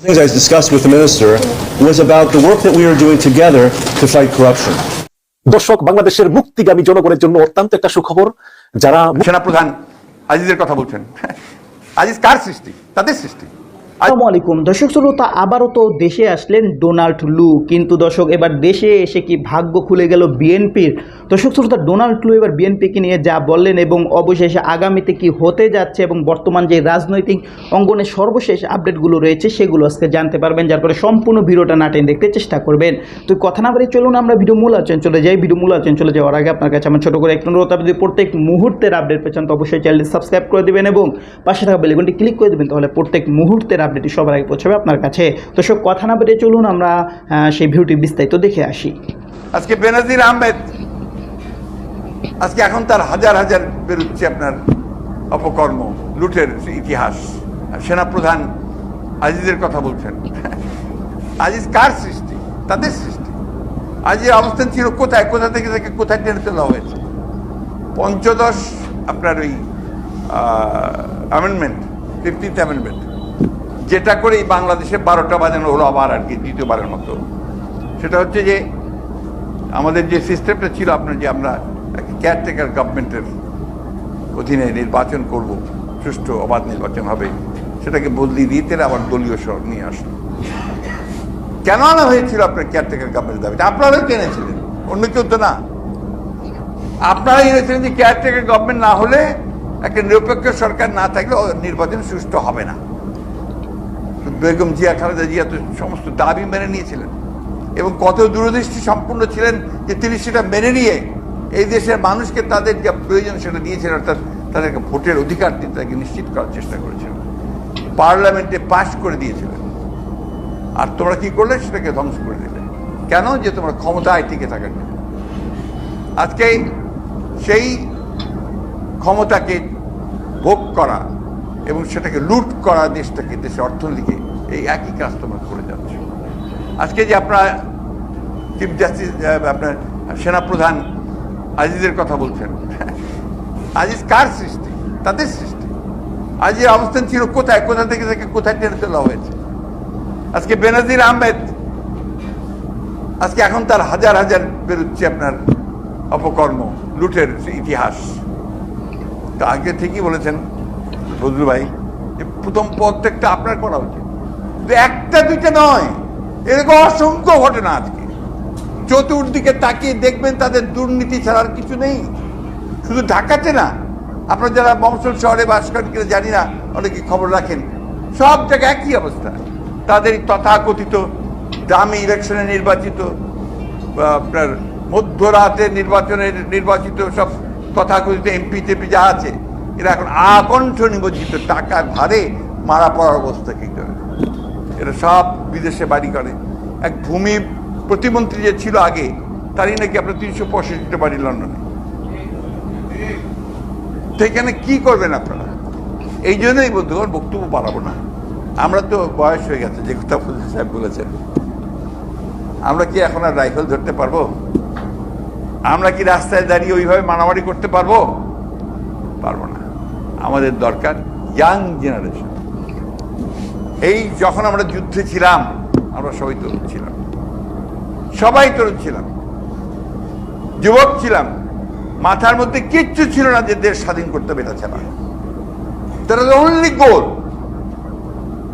things I discussed with the minister was about the work that we are doing together to fight corruption. দর্শক বাংলাদেশের মুক্তিগামী জনগণের জন্য অত্যন্ত একটা সুখবর যারা সেনাপ্রধান আজিজের কথা বলছেন আজিজ কার সৃষ্টি তাদের সৃষ্টি আসসালামু আলাইকুম। দর্শক শ্রোতা, আবারও তো দেশে আসলেন ডোনাল্ড লু। কিন্তু দর্শক, এবার দেশে এসে কি ভাগ্য খুলে গেল বিএনপির? দর্শক শ্রোতা, ডোনাল্ড লু এবার বিএনপিকে নিয়ে যা বললেন এবং অবশেষে আগামীতে কি হতে যাচ্ছে এবং বর্তমান যে রাজনৈতিক অঙ্গনের সর্বশেষ আপডেটগুলো রয়েছে সেগুলো আজকে জানতে পারবেন, যার পরে সম্পূর্ণ ভিডিওটা নাটেন দেখতে চেষ্টা করবেন। তো কথা না বাড়িয়ে চলুন আমরা ভিডিও মূল আলোচনা চলে যাই। ভিডিও মূল আলোচনা চলে যাওয়ার আগে আপনার কাছে আমার ছোটো করে একটু অনুরোধ, আপনি প্রত্যেক মুহূর্তের আপডেট পেয়েছেন তো অবশ্যই চ্যানেলটি সাবস্ক্রাইব করে দেবেন এবং পাশে থাকা বেলেগনটি ক্লিক করে দেবেন, তাহলে প্রত্যেক মুহূর্তের আপডেটটি সবার আগে পৌঁছাবে আপনার কাছে। তো সব কথা না বেরিয়ে চলুন, আমরা সেই ভিউটি বিস্তারিত দেখে আসি। আজকে বেনাজির আহমেদ, আজকে এখন তার হাজার হাজার বেরোচ্ছে আপনার অপকর্ম, লুটের ইতিহাস। সেনাপ্রধান আজিজের কথা বলছেন। আজিজ কার সৃষ্টি? তাদের সৃষ্টি। আজির অবস্থান ছিল কোথায়? কোথা থেকে থেকে কোথায় টেনে তোলা হয়েছে? পঞ্চদশ আপনার ওই অ্যামেন্ডমেন্ট ফিফটিন্থ অ্যামেন্ডমেন্ট যেটা করে এই বাংলাদেশে বারোটা বাজানো হলো আবার আর কি দ্বিতীয়বারের মতো। সেটা হচ্ছে যে আমাদের যে সিস্টেমটা ছিল আপনার যে আমরা কেয়ারটেকার গভর্নমেন্টের অধীনে নির্বাচন করব, সুষ্ঠু অবাধ নির্বাচন হবে, সেটাকে বদলি দিতে আবার দলীয় স্বর নিয়ে আসলো। কেন আনা হয়েছিল আপনার কেয়ারটেকার গভর্নমেন্টের দাবিটা? আপনারাই টেনেছিলেন অন্য কেউ তো না। আপনারা এনেছিলেন যে কেয়ারটেকার গভর্নমেন্ট না হলে একটা নিরপেক্ষ সরকার না থাকলে নির্বাচন সুষ্ঠু হবে না। বেগম জিয়া, খালেদা জিয়া তো সমস্ত দাবি মেনে নিয়েছিলেন এবং কত দূরদৃষ্টি সম্পূর্ণ ছিলেন যে তিনি সেটা মেনে নিয়ে এই দেশের মানুষকে তাদের যা প্রয়োজন সেটা দিয়েছিলেন অর্থাৎ তাদেরকে ভোটের অধিকার দিয়ে তাকে নিশ্চিত করার চেষ্টা করেছিলেন পার্লামেন্টে পাশ করে দিয়েছিলেন। আর তোমরা কি করলে? সেটাকে ধ্বংস করে দিলে। কেন? যে তোমরা ক্ষমতায় টিকে থাকার জন্য। আজকে সেই ক্ষমতাকে ভোগ করা এবং সেটাকে লুট করা দেশটাকে, দেশের অর্থনীতিকে এই একই কাজ তোমরা করে যাচ্ছ। আজকে যে আপনারা চিফ জাস্টিস আপনার সেনাপ্রধান আজিজের কথা বলছেন, আজিজ কার সৃষ্টি? তাদের সৃষ্টি। আজির অবস্থান ছিল কোথায়? কোথা থেকে থেকে কোথায় টেনে তোলা হয়েছে? আজকে বেনাজির আহমেদ, আজকে এখন তার হাজার হাজার বেরোচ্ছে আপনার অপকর্ম, লুটের ইতিহাস। তো আগে ঠিকই বলেছেন ফজলু ভাই, যে প্রথম প্রত্যেকটা আপনার করা উচিত। একটা, দুইটা নয়, এরকম অসংখ্য ঘটনা আজকে। চতুর্দিকে তাকিয়ে দেখবেন তাদের দুর্নীতি ছাড়ার কিছু নেই। শুধু ঢাকাতে না, আপনারা যারা মফসল শহরে বাস করেন কিনা জানি না, অনেকে খবর রাখেন, সব জায়গায় একই অবস্থা। তাদের তথাকথিত দামি ইলেকশনে নির্বাচিত আপনার মধ্যরাতে নির্বাচনের নির্বাচিত সব তথাকথিত এমপি টেপি যা আছে, এরা এখন আকণ্ঠ নিবজ্জিত টাকার ভারে মারা পড়ার অবস্থা কি করে এরা সব বিদেশে বাড়ি করে। এক ভূমি প্রতিমন্ত্রী যে ছিল আগে, তারই নাকি আপনার তিনশো পঁয়ষট্টিটা বাড়ি লন্ডনে। তো এখানে কি করবেন আপনারা? এই জন্যই বন্ধুগণ বক্তব্য বাড়াবো না। আমরা তো বয়স হয়ে গেছে, যে কথা সাহেব বলেছেন। আমরা কি এখন আর রাইফেল ধরতে পারব? আমরা কি রাস্তায় দাঁড়িয়ে ওইভাবে মারামারি করতে পারব? পারব না। আমাদের দরকার ইয়াং জেনারেশন। এই যখন আমরা যুদ্ধে ছিলাম, আমরা সবাই তরুণ ছিলাম। সবাই তরুণ ছিলাম। যুবক ছিলাম। মাথার মধ্যে কিচ্ছু ছিল না যে দেশ স্বাধীন করতে হবে এটা ছাড়া তারা অনলি গোল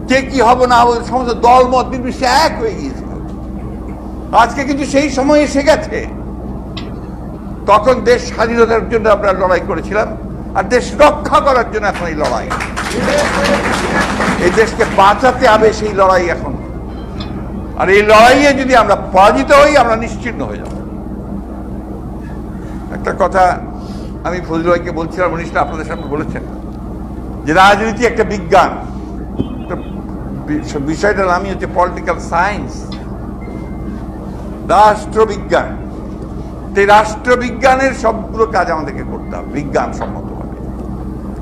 কে কি হবে না হবে, সমস্ত দল মত নির্বিশেষে এক হয়ে গিয়েছিল। আজকে কিন্তু সেই সময় এসে গেছে। তখন দেশ স্বাধীনতার জন্য আমরা লড়াই করেছিলাম। আর দেশ রক্ষা করার জন্য এখন এই লড়াই। এই দেশকে বাঁচাতে হবে সেই লড়াই এখন। আর এই লড়াইয়ে যদি আমরা পরাজিত হই, আমরা নিশ্চিন্ন হয়ে যাব। একটা কথা আমি ফজলু ভাইকে বলছিলাম উনিশ আপনাদের সামনে বলেছেন। যে রাজনীতি একটা বিজ্ঞান। বিষয়টার নামই হচ্ছে পলিটিক্যাল সায়েন্স রাষ্ট্রবিজ্ঞান। এই রাষ্ট্রবিজ্ঞানের সবগুলো কাজ আমাদেরকে করতে হবে, বিজ্ঞান সম্মতভাবে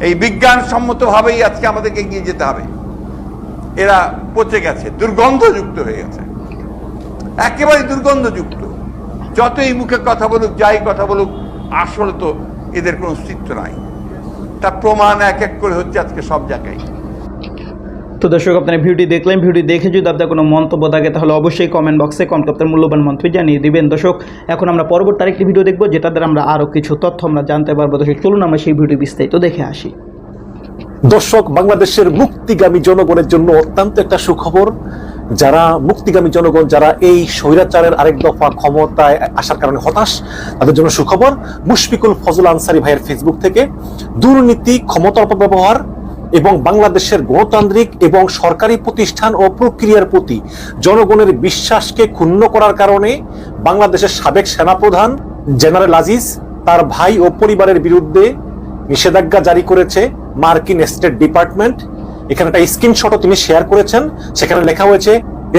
এই বিজ্ঞান সম্মতভাবেই আজকে আমাদেরকে এগিয়ে যেতে হবে। এরা পচে গেছে, দুর্গন্ধযুক্ত হয়ে গেছে। একেবারে দুর্গন্ধযুক্ত। যতই মুখে কথা বলুক, যাই কথা বলুক, আসলে তো এদের কোনো অস্তিত্ব নাই। তার প্রমাণ এক এক করে হচ্ছে আজকে সব জায়গায়। তো দর্শক, আপনারা ভিডিওটি দেখলেন। ভিডিও দেখে যদি আপনার কোনো মন্তব্য থাকে, তাহলে অবশ্যই কমেন্ট বক্সে কমেন্ট আপনার মূল্যবান মন্তব্য জানিয়ে দিবেন। দর্শক, এখন আমরা পরবর্তী আরেকটি ভিডিও দেখব, যেটা দ্বারা আমরা আরও কিছু তথ্য আমরা জানতে পারব। দর্শক, চলুন আমরা সেই ভিডিও বিস্তারিত দেখে আসি। দর্শক, বাংলাদেশের মুক্তিগামী জনগণের জন্য অত্যন্ত একটা সুখবর। যারা মুক্তিগামী জনগণ, যারা এই স্বৈরাচারের আরেক দফা ক্ষমতায় আসার কারণে হতাশ, তাদের জন্য সুখবর। মুশফিকুল ফজল আনসারি ভাইয়ের ফেসবুক থেকে, দুর্নীতি, ক্ষমতার অপব্যবহার এবং বাংলাদেশের গণতান্ত্রিক এবং সরকারি প্রতিষ্ঠান ও প্রক্রিয়ার প্রতি জনগণের বিশ্বাসকে ক্ষুণ্ণ করার কারণে বাংলাদেশের সাবেক সেনাপ্রধান জেনারেল আজিজ, তার ভাই ও পরিবারের বিরুদ্ধে নিষেধাজ্ঞা জারি করেছে মার্কিন স্টেট ডিপার্টমেন্ট। এখানে একটা স্ক্রিনশটও তিনি শেয়ার করেছেন। সেখানে লেখা হয়েছে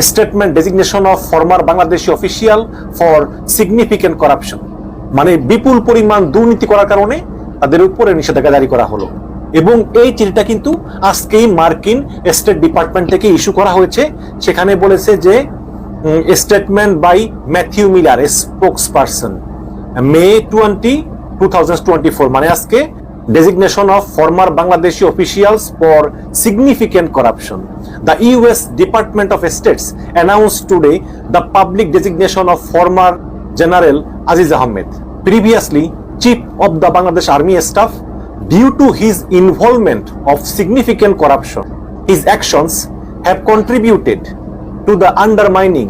statement designation of former Bangladeshi official for significant corruption মানে বিপুল পরিমাণ দুর্নীতি করার কারণে তাদের উপরে নিষেধাজ্ঞা জারি করা হলো। এবং এই চিঠিটা কিন্তু আজকেই মার্কিন স্টেট ডিপার্টমেন্ট থেকে ইস্যু করা হয়েছে। সেখানে বলেছে যে statement by Matthew Miller spokesperson May twenty মানে আজকে designation of former Bangladeshi officials for significant corruption the US department of states announce today the public designation of former general Aziz Ahmed previously chief of the Bangladesh army staff due to his involvement of significant corruption his actions have contributed to the undermining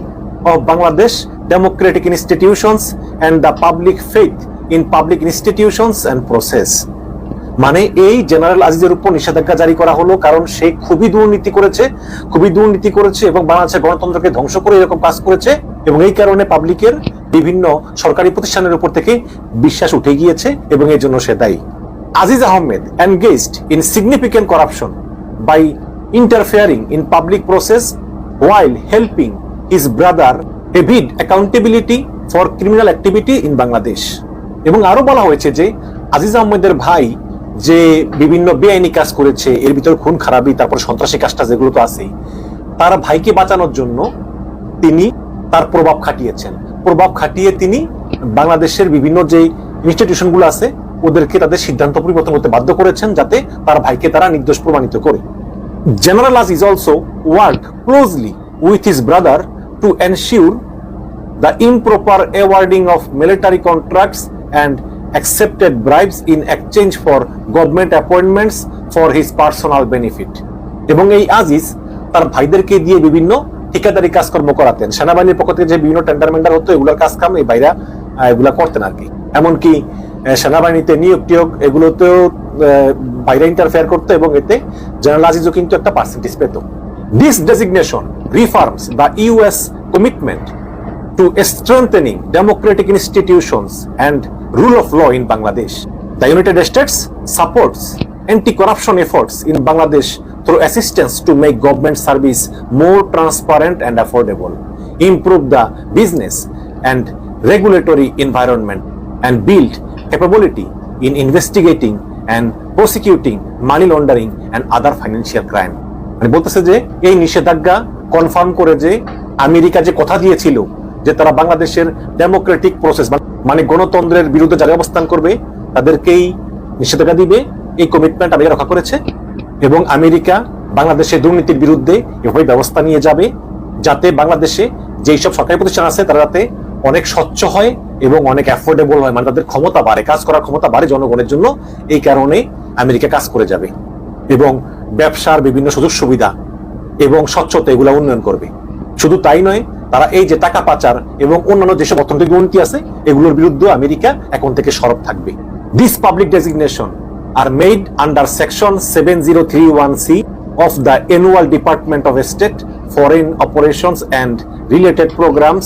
of Bangladesh democratic institutions and the public faith in public institutions and process মানে এই general আজিজের উপর নিষেধাজ্ঞা জারি করা হলো কারণ সে খুবই দুর্নীতি করেছে, খুবই দুর্নীতি করেছে এবং বাংলাদেশের গণতন্ত্রকে ধ্বংস করে এরকম কাজ করেছে এবং এই কারণে পাবলিকের বিভিন্ন সরকারি প্রতিষ্ঠানের উপর থেকে বিশ্বাস উঠে গিয়েছে এবং এর জন্য সে দায়ী। Aziz Ahmed engaged in significant corruption by interfering in public process while helping his brother evade accountability for criminal activity in Bangladesh এবং আরও বলা হয়েছে যে আজিজ আহমেদের ভাই যে বিভিন্ন বেআইনি কাজ করেছে, এর ভিতর খুন, খারাপি, তারপর সন্ত্রাসী কাজটা যেগুলো তো আছেই, তার ভাইকে বাঁচানোর জন্য তিনি তার প্রভাব খাটিয়েছেন। প্রভাব খাটিয়ে তিনি বাংলাদেশের বিভিন্ন যে ইনস্টিটিউশনগুলো আছে ওদেরকে তাদের সিদ্ধান্ত পরিবর্তন করতে বাধ্য করেছেন যাতে তার ভাইকে তারা নির্দোষ প্রমাণিত করে। General Aziz also work closely with his brother to ensure the improper awarding of military contracts and accepted bribes in exchange for government appointments for his personal benefit এবং এই আজিজ তার ভাইদেরকে দিয়ে বিভিন্ন ঠিকাদারি কাজকর্ম করাতেন। সেনাবাহিনীর পক্ষ থেকে যে বিভিন্ন টেন্ডার মেন্ডার হতো, এগুলোর কাজ কাম এই ভাইরা এগুলা করতেন আর কি। এমনকি সেনাবাহিনীতে নিয়োগ, টিয়োগ, এগুলোতেও বাইরে ইন্টারফেয়ার করতো এবং এতে জেনারেল আজিজও কিন্তু একটা পার্সেন্টেজ পেত। দিস ডেজিগনেশন রিফার্মস বা US commitment to strengthening democratic institutions and rule of law in Bangladesh the United States supports anti corruption efforts in Bangladesh through assistance to make government service more transparent and affordable improve the business and regulatory environment and build capability in investigating and prosecuting money laundering and other financial crime. মানে বলতেছে যে, এই নিষেধাজ্ঞা confirm করে যে America যে কথা দিয়েছিল যে তারা বাংলাদেশের ডেমোক্রেটিক প্রসেস মানে গণতন্ত্রের বিরুদ্ধে যারা অবস্থান করবে, তাদেরকেই নিষেধাজ্ঞা দিবে, এই কমিটমেন্ট আমেরিকা রক্ষা করেছে এবং আমেরিকা বাংলাদেশে দুর্নীতির বিরুদ্ধে এভাবে ব্যবস্থা নিয়ে যাবে যাতে বাংলাদেশে যেই সব সরকারি প্রতিষ্ঠান আছে তারা যাতে অনেক স্বচ্ছ হয় এবং অনেক অ্যাফোর্ডেবল হয়। মানে তাদের ক্ষমতা বাড়ে, কাজ করার ক্ষমতা বাড়ে জনগণের জন্য। এই কারণে আমেরিকা কাজ করে যাবে এবং ব্যবসার বিভিন্ন সুযোগ সুবিধা এবং স্বচ্ছতা এগুলো উন্নয়ন করবে। শুধু তাই নয়, তারা এই যে টাকা পাচার এবং অন্যান্য যেসব অর্থনৈতিক দুর্নীতি আছে, এগুলোর বিরুদ্ধে আমেরিকা এখন থেকে সরব থাকবে। This public designation are made under section seven zero three one C of the annual department of state foreign operations and related programmes